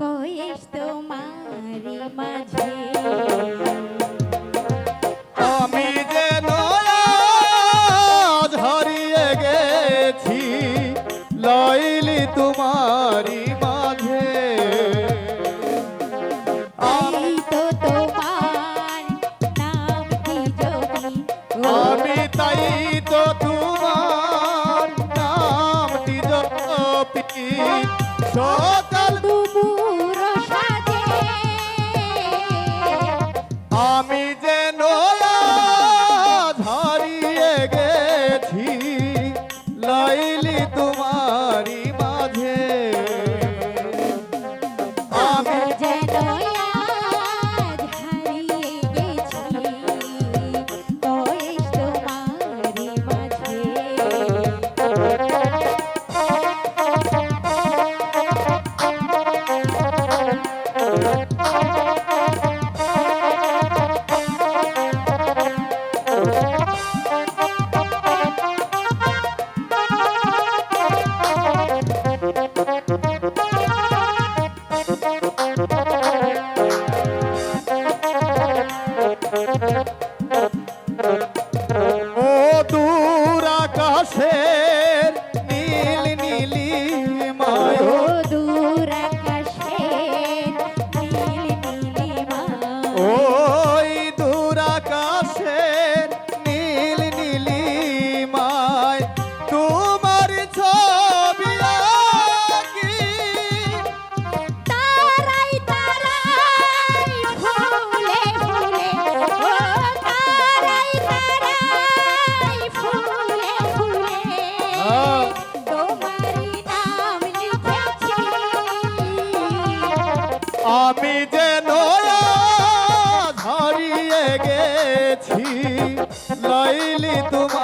কয়েস তোমারি মাঝে। আমি যে হারিয়ে গেছি লইলি তোমারি মাঝে। আমি তো তোমার নাম কি জমি আমি তাই তো তোমার নাম কি জপি Yo ও দূর আকাশের নীল নীলি মায়। দূর আকাশের আমি যে হারিয়ে গেছি লইলি তোমার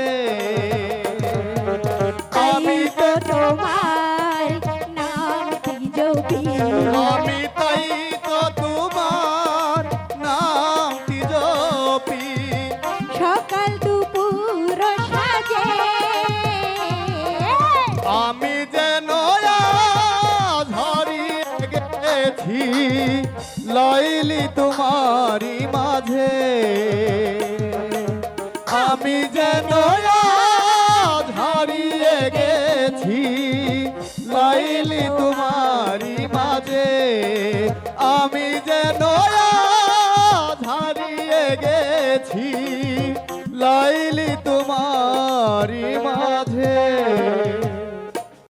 লইলি তোমারি মাঝে। আমি যেন হারিয়ে গেছি, লইলি তোমারি মাঝে। আমি যেন হারিয়ে গেছি, লইলি তোমারি মাঝে।